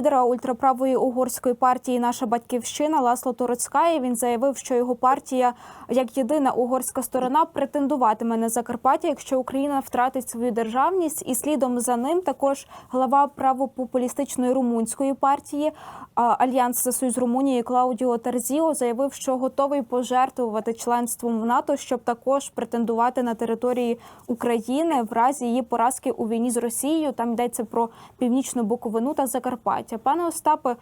лідера ультраправої угорської партії Наша батьківщина Ласло Туроцькає. Він заявив, що його партія, як єдина угорська сторона, претендуватиме на Закарпаття, якщо Україна втратить свою державність. І слідом за ним також глава правопопулістичної румунської партії Альянс за Союз Румунії Клаудіо Терзіо заявив, що готовий пожертвувати членством в НАТО, щоб також претендувати на території України в разі її поразки у війні з Росією. Там йдеться про північну Буковину та Закарпаття. Пане Остапе,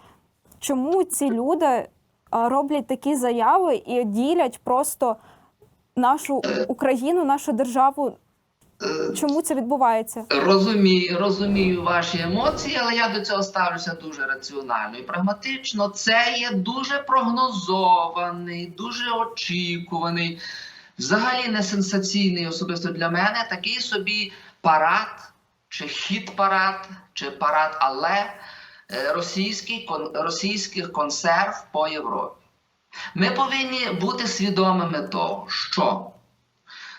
чому ці люди роблять такі заяви і ділять просто нашу Україну, нашу державу? Чому це відбувається? Розумію, розумію ваші емоції, але я до цього ставлюся дуже раціонально і прагматично. Це є дуже прогнозований, дуже очікуваний, взагалі не сенсаційний особисто для мене такий собі парад, чи хід парад, чи парад, але російський, російських консерв по Європі. Ми повинні бути свідомими того, що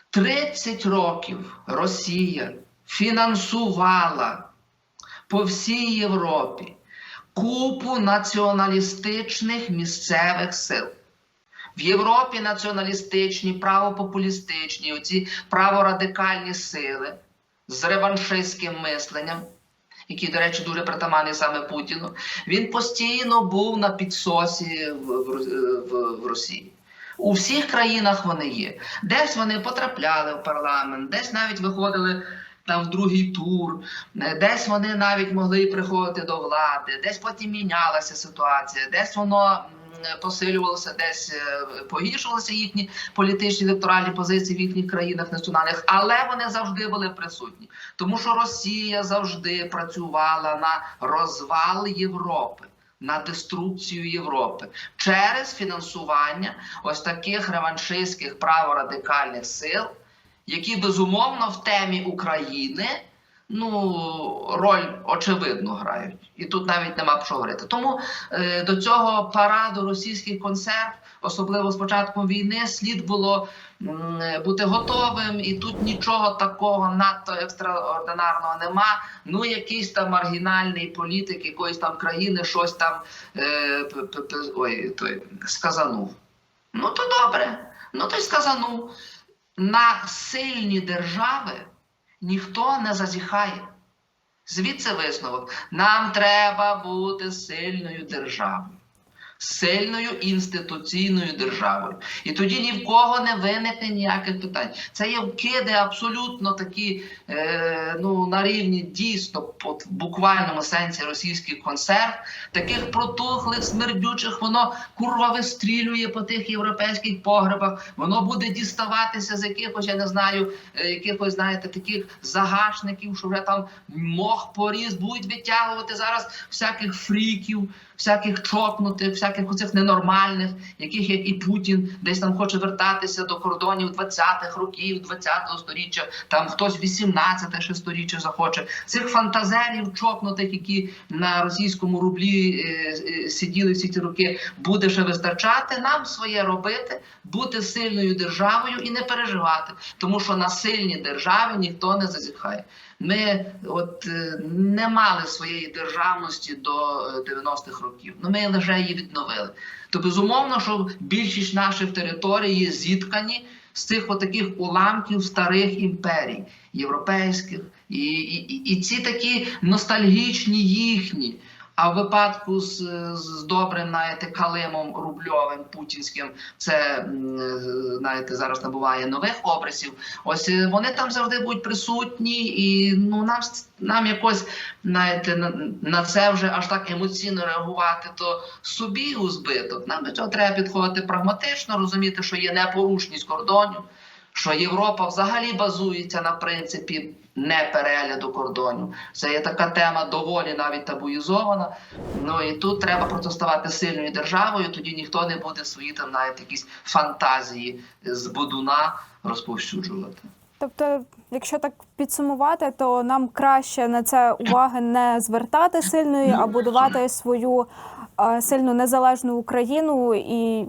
30 років Росія фінансувала по всій Європі купу націоналістичних місцевих сил. В Європі націоналістичні, правопопулістичні, оці праворадикальні сили з реваншистським мисленням, які, до речі, дуже притаманний саме Путіну, він постійно був на підсосі в, в, в, в Росії. У всіх країнах вони є. Десь вони потрапляли в парламент, десь навіть виходили там в другий тур, десь вони навіть могли приходити до влади, десь потім мінялася ситуація, десь воно посилювалося, десь е, погіршувалися їхні політичні електоральні позиції в їхніх країнах національних, але вони завжди були присутні, тому що Росія завжди працювала на розвал Європи на деструкцію Європи через фінансування ось таких реваншистських праворадикальних сил, які безумовно в темі України ну, роль очевидно грають. І тут навіть нема про що говорити. Тому е, до цього параду російських консерв, особливо з початком війни, слід було м, бути готовим, і тут нічого такого надто екстраординарного нема. Ну, якийсь там маргінальний політик якоїсь там країни щось там е, ой, той, сказанув. Ну, то добре. Ну, то й сказанув. На сильні держави ніхто не зазіхає. Звідси висновок. Нам треба бути сильною державою, сильною інституційною державою. І тоді ні в кого не виникне ніяких питань. Це є вкиди абсолютно такі е, ну, на рівні дійсно от, в буквальному сенсі російських консерв, таких протухлих, смердючих, воно курва вистрілює по тих європейських погребах, воно буде діставатися з якихось, я не знаю, е, якихось, знаєте, таких загашників, що вже там мох поріз, будуть витягувати зараз всяких фріків, всяких чокнутих, всяких оцих ненормальних, яких як і Путін десь там хоче вертатися до кордонів 20-х років, 20-го сторіччя, там хтось 18-те ще сторіччя захоче. Цих фантазерів чокнутих, які на російському рублі е, е, сиділи всі ці роки, буде ще вистачати. Нам своє робити, бути сильною державою і не переживати, тому що на сильні держави ніхто не зазіхає. Ми от е, не мали своєї державності до е, 90-х років. Ну ми лише її відновили. То безумовно, що більшість наших територій є зіткані з цих отаких уламків старих імперій європейських, і, і- і ці такі ностальгічні їхні. А в випадку з, з добрим, знаєте, Калимом Рубльовим Путінським, це знаєте, зараз набуває нових образів. Ось е, вони там завжди будуть присутні, і ну нам нам якось знаєте, на, на це вже аж так емоційно реагувати, то собі у збиток. Нам до цього треба підходити прагматично, розуміти, що є непорушність кордонів, що Європа взагалі базується на принципі неперегляду кордонів. Це є така тема доволі навіть табуїзована. Ну і тут треба протиставати сильною державою. Тоді ніхто не буде свої там навіть якісь фантазії з будуна розповсюджувати. Тобто, якщо так підсумувати, то нам краще на це уваги не звертати сильної, а будувати свою е, сильну незалежну Україну і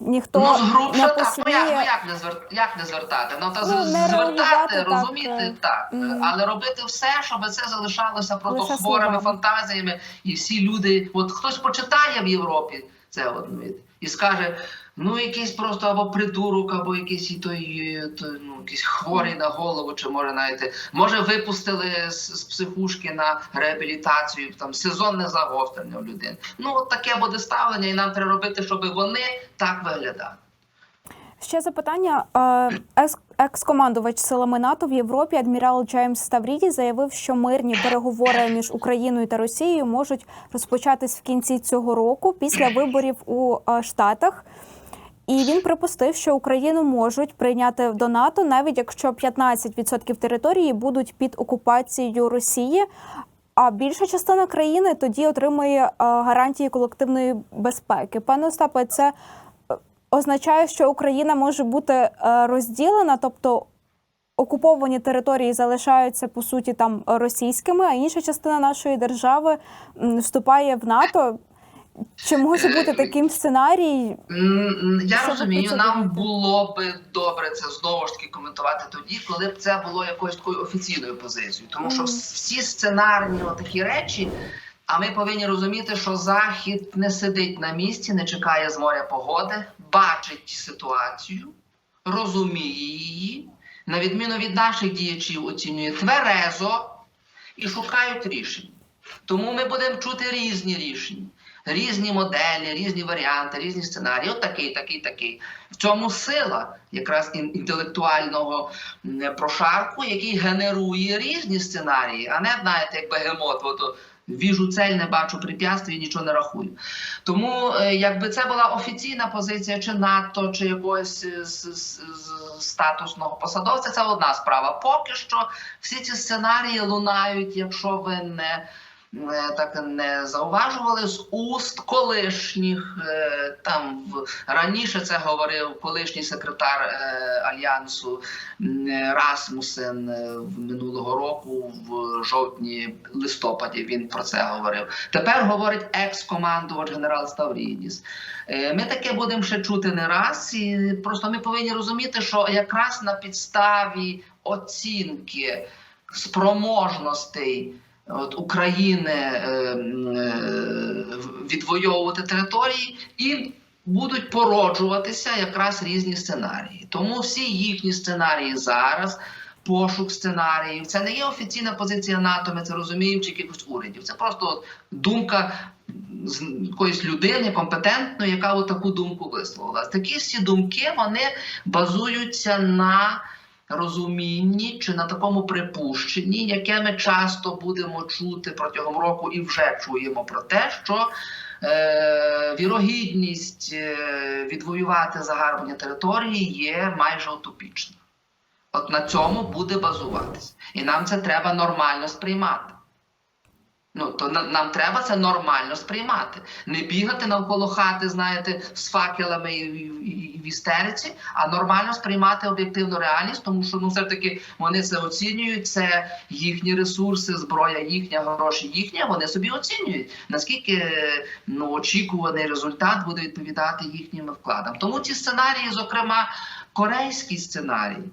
ніхто ну, грубше, не так, ну, як, ну як не звер... як не звертати? Ну та Ну, звертати, розуміти так, е, так, але робити все, щоб це залишалося просто хворими фантазіями, і всі люди, от хтось почитає в Європі це от, ну, і- скаже. Ну, якийсь просто або придурок, або якийсь і той, той ну, якийсь хворий на голову, чи може навіть може випустили з, з психушки на реабілітацію, там сезонне загострення в людини. Ну, от таке буде ставлення, і нам треба робити, щоб вони так виглядали. Ще запитання. Е, екс- Екс-командувач силами НАТО в Європі адмірал Джеймс Ставріді заявив, що мирні переговори між Україною та Росією можуть розпочатись в кінці цього року після виборів у е, Штатах. І він припустив, що Україну можуть прийняти до НАТО, навіть якщо 15% території будуть під окупацією Росії. А більша частина країни тоді отримує е, гарантії колективної безпеки. Пане Остапе, це означає, що Україна може бути е, розділена, тобто окуповані території залишаються по суті там російськими, а інша частина нашої держави вступає в НАТО. Чи може бути таким сценарій? Я Що розумію, це нам було би добре це знову ж таки коментувати тоді, коли б це було якоюсь такою офіційною позицією. Тому що всі сценарні такі речі, а ми повинні розуміти, що Захід не сидить на місці, не чекає з моря погоди, бачить ситуацію, розуміє її, на відміну від наших діячів, оцінює тверезо і шукають рішення. Тому ми будемо чути різні рішення, різні моделі, різні варіанти, різні сценарії. От такий, такий, такий. В цьому сила якраз інтелектуального прошарку, який генерує різні сценарії, а не знаєте, як бегемот, ото віжу цель, не бачу препятствий, нічого не рахую. Тому, е, якби це була офіційна позиція чи НАТО, чи якогось е, статусного посадовця, це одна справа. Поки що всі ці сценарії лунають, якщо ви не так не зауважували з уст колишніх е, там раніше це говорив колишній секретар е, альянсу Расмусен е, минулого року, в жовтні листопаді він про це говорив. Тепер говорить екс-командувач генерал Ставрідіс. Ми таке будемо ще чути не раз, і просто ми повинні розуміти, що якраз на підставі оцінки спроможностей от, України е, е, відвоювати території і будуть породжуватися якраз різні сценарії. Тому всі їхні сценарії зараз. Пошук сценаріїв, це не є офіційна позиція НАТО, ми це розуміємо, чи якихось урядів. Це просто от думка з якоїсь людини компетентної, яка от таку думку висловила. Такі всі думки вони базуються на розумінні чи на такому припущенні, яке ми часто будемо чути протягом року і вже чуємо про те, що е, вірогідність е, відвоювати загарбання території є майже утопічна. От на цьому буде базуватись. І нам це треба нормально сприймати. Ну, то на- нам треба це нормально сприймати. Не бігати навколо хати, знаєте, з факелами і, і, і в істериці, а нормально сприймати об'єктивну реальність, тому що ну все таки вони це оцінюють, це їхні ресурси, зброя їхня, гроші їхні, вони собі оцінюють, наскільки ну, очікуваний результат буде відповідати їхнім вкладам. Тому ці сценарії, зокрема, корейський сценарій.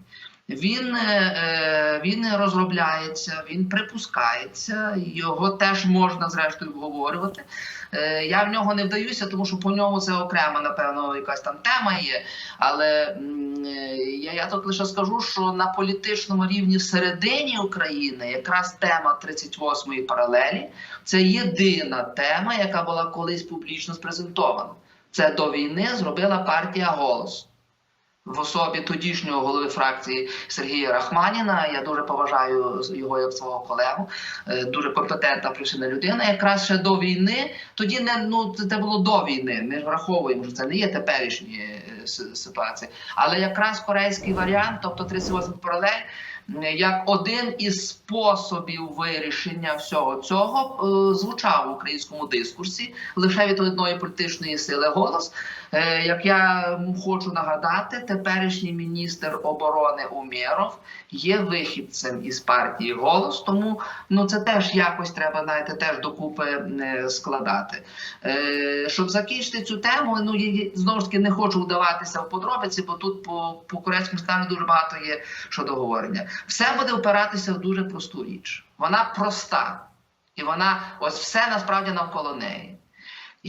Він, е, е, він розробляється, він припускається, його теж можна зрештою обговорювати. Е, Я в нього не вдаюся, тому що по ньому це окрема, напевно, якась там тема є. Але я, я тут лише скажу, що на політичному рівні всередині України якраз тема 38-ї паралелі це єдина тема, яка була колись публічно спрезентована. Це до війни зробила партія голос в особі тодішнього голови фракції Сергія Рахманіна. Я дуже поважаю його як свого колегу, Е, дуже компетентна професійна людина. Якраз ще до війни, тоді не ну це було до війни. Ми ж враховуємо, що це не є теперішні е, ситуації. Але якраз корейський варіант, тобто 38 паралель. як один із способів вирішення всього цього е, звучав в українському дискурсі лише від одної політичної сили голос. Е, Як я хочу нагадати, теперішній міністр оборони Умєров є вихідцем із партії голос, тому ну це теж якось треба знаєте, теж докупи е, складати. Е, Щоб закінчити цю тему, ну я- знову ж таки не хочу вдаватися в подробиці, бо тут по, по корейському стану дуже багато є що договорення. Все буде впиратися в дуже просту річ. Вона проста, і вона ось все насправді навколо неї.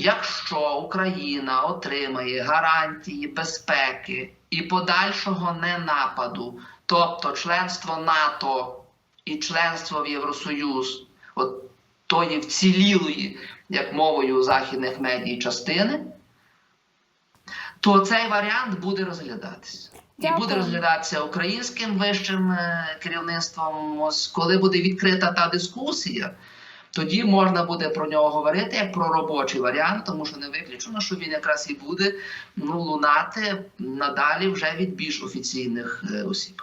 Якщо Україна отримає гарантії безпеки і подальшого ненападу, тобто членство НАТО і членство в Євросоюз, от тої вцілілої, як мовою західних медій, частини, то цей варіант буде розглядатися. І буде розглядатися українським вищим е, керівництвом. Коли буде відкрита та дискусія, тоді можна буде про нього говорити як про робочий варіант, тому що не виключено, що він якраз і буде ну, лунати надалі вже від більш офіційних е, осіб.